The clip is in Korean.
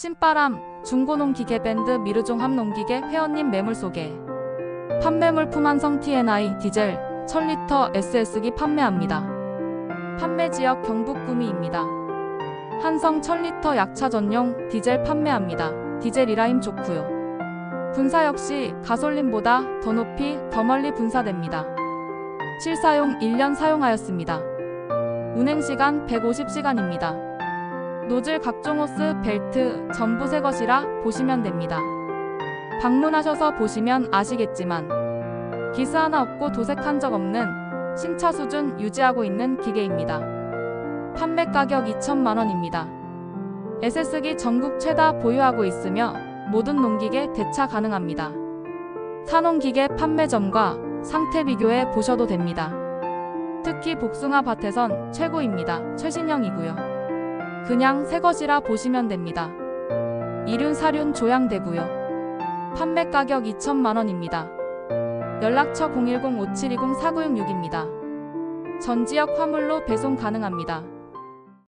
신바람, 중고농기계 밴드 미르종합 농기계 회원님 매물 소개. 판매물 품 한성 TNI 디젤 1000리터 SS기 판매합니다. 판매 지역 경북 구미입니다. 한성 1000리터 약차 전용 디젤 판매합니다. 디젤 이라임 좋고요. 분사 역시 가솔린보다 더 높이 더 멀리 분사됩니다. 실사용 1년 사용하였습니다. 운행시간 150시간입니다. 노즐 각종 호스, 벨트 전부 새 것이라 보시면 됩니다. 방문하셔서 보시면 아시겠지만 기스 하나 없고 도색한 적 없는 신차 수준 유지하고 있는 기계입니다. 판매 가격 2천만 원입니다. SS기 전국 최다 보유하고 있으며 모든 농기계 대차 가능합니다. 산농기계 판매점과 상태 비교해 보셔도 됩니다. 특히 복숭아 밭에선 최고입니다. 최신형이고요. 그냥 새 것이라 보시면 됩니다. 이륜 사륜 조향되고요. 판매 가격 2천만 원입니다. 연락처 010-5720-4966입니다. 전 지역 화물로 배송 가능합니다.